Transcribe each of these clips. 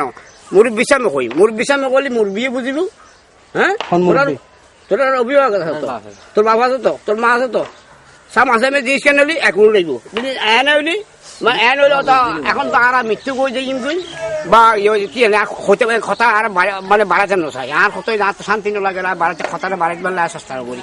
ন মুরব্বী সামনে কই? মুরব্বী সামনে কইলে মুরব্বী বুঝিব? হ্যাঁ? কোন? তোর আর অভিভাবক আছে তো? তোর বাবা আছে তো? তোর মা আছে তো? সাম আছে আমি জিনিস কেন হলি এক মিনিট লাগব যদি এন হইলি মানে এন হইলে তো এখন তো আর মৃত্যু করে যাই কই বা ইয়ে কি হলে হতে পারে কথা আর মানে বাড়াতে নচাই আর কত শান্তি নলাগে আর বাড়াতে কথাটা বাড়াইতে পারলে আর চেষ্টা করি।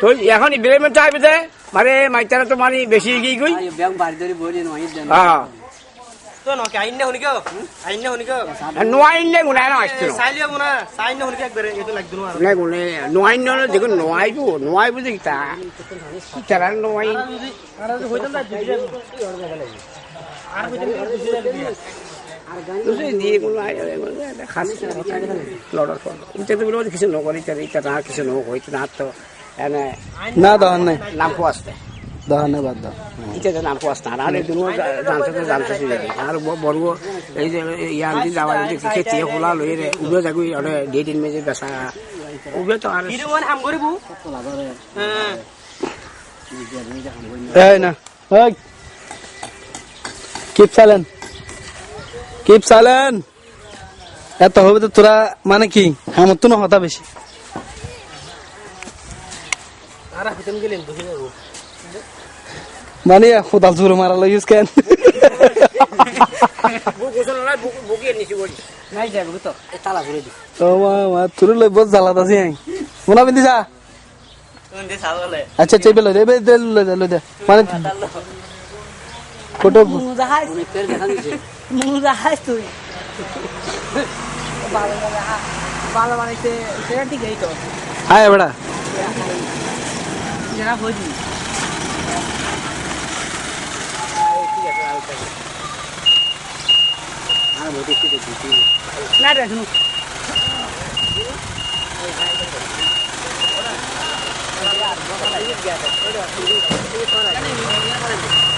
তো এখন বেলেমেন্ট আইবে দে মানে মাইতারা তো মানে বেশি গিয়ে গই। ব্যাং বাড়ি ধরে বলি নয় দেন। হ্যাঁ। তো ন আইন না হনি কেও আইন না হনি কেও নোয়াইন নে গুনাই না আসছে সাইলিও মনা সাইন না হনি কে একবারে এতো লাগদু না নে গুনে নোয়াইন নে দেখো নোয়াইবো নোয়াইবো দেখি তা। কি তারা নোয়াইন আর হইতাম না আর দিয়ে কোনো খাস লড়ার পর। এটা বলে কিছু নকরি তার এটা না কিছু নক হইতে না তো এনে না দহন নাই। নাম কো আসতে দহন বাদ দাও। তো নাম কো আসতে আর এই দুনো জানতে তো জানতে শুনে আর বড় এই যে ইয়ার দি যাওয়া যদি কিছু তে খোলা লই রে উবে যাগু আরে ডে দিন মেজে বেসা উবে তো আর ইরে হাম হ্যাঁ এই না ওই কিপ সাইলেন কিপ সাইলেন এত হবে তো তোরা মানে কি? আমার তো না হতা বেশি। মানে কোদাল জোর মারা ইউজ কেন? মোনা আচ্ছা চেপে দে মানে ফটো দিছে ভালো বানাইতে সেটা ঠিক এই তো আয় বড়া যারা দেখি না রে শুনো có phải đâu đó cái cha mày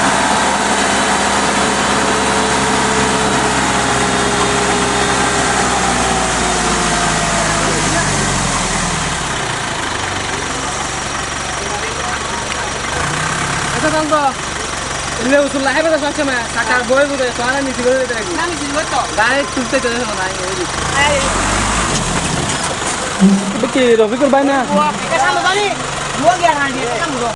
đâu đi এই জামাল সাহেব এটা দাও তো এলে উসুল লাহে বেটা সব সময় কাকা বই বুঝে সোনা নিচে করে দেয় না নিচে করে তো গায়ে তুলতে চলে না? কি রফিকুল ভাই না